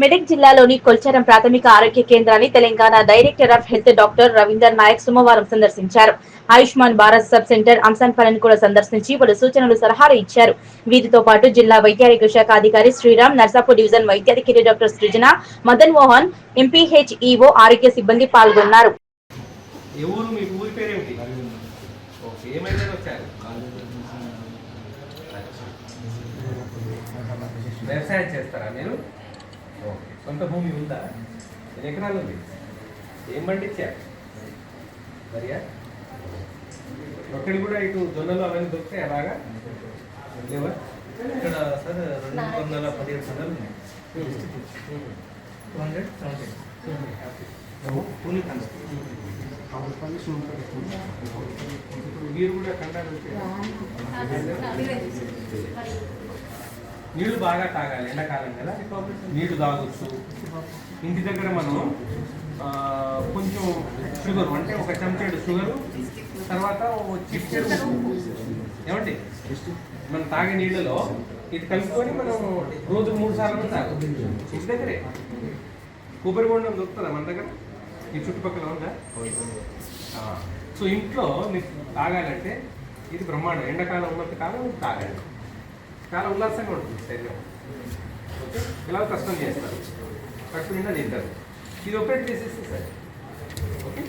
మెదక్ జిల్లాలోని కొల్చారం ప్రాథమిక ఆరోగ్య కేంద్రాన్ని Telangana director of health doctor Ravinder Nayak సోమవారం సందర్శించారు. ఆయుష్మాన్ భారత్ సబ్ సెంటర్ అంశాన్పలను కూడా సందర్శించి పలు సూచనలు సలహాలు ఇచ్చారు. వీరితో పాటు జిల్లా వైద్యారోగ్య శాఖ అధికారి శ్రీరామ్ నర్సాపూర్ డివిజన్ వైద్యాధికారి డాక్టర్ సృజన మదన్ మోహన్ ఎంపీహెచ్ఈఓ ఆరోగ్య సిబ్బంది పాల్గొన్నారు. వ్యవసాయం చేస్తారా మీరు? సొంత భూమి ఉందా? ఎన్ని ఎకరాలు ఉంది? ఏం పండించారు? మరియా ఒక్కడి కూడా ఇటు జొన్నలు అవన్నీ దొరుకుతాయి అలాగా లేవా? ఇక్కడ సార్ రెండు వందల పదిహేడు సందాలు ఉన్నాయి. Two hundred? సెవెంటీ మీరు కూడా. కంటారు నీళ్ళు బాగా తాగాలి ఎండాకాలం కదా. నీళ్ళు తాగొచ్చు. ఇంటి దగ్గర మనం కొంచెం షుగర్ అంటే ఒక చెంచాడు షుగర్ తర్వాత ఓ ఏమండి? మనం తాగే నీళ్ళలో ఇది కలుపుకొని మనం రోజు మూడు సార్లు తాగొచ్చు. ఇంటి దగ్గరే. కొబ్బరి బొండం దొరుకుతుందా మన దగ్గర? ఈ చుట్టుపక్కల ఉందా? సో ఇంట్లో మీకు తాగాలంటే ఇది బ్రహ్మాండం. ఎండాకాలం ఉన్నంత కాలం తాగాలి. చాలా ఉల్లాసంగా ఉంటుంది శరీరం. ఓకే? ఇలా కష్టం చేస్తారు? కష్టం నిండా తింటారు ఇది ఒకటి చేసేస్తే సరే. ఓకే?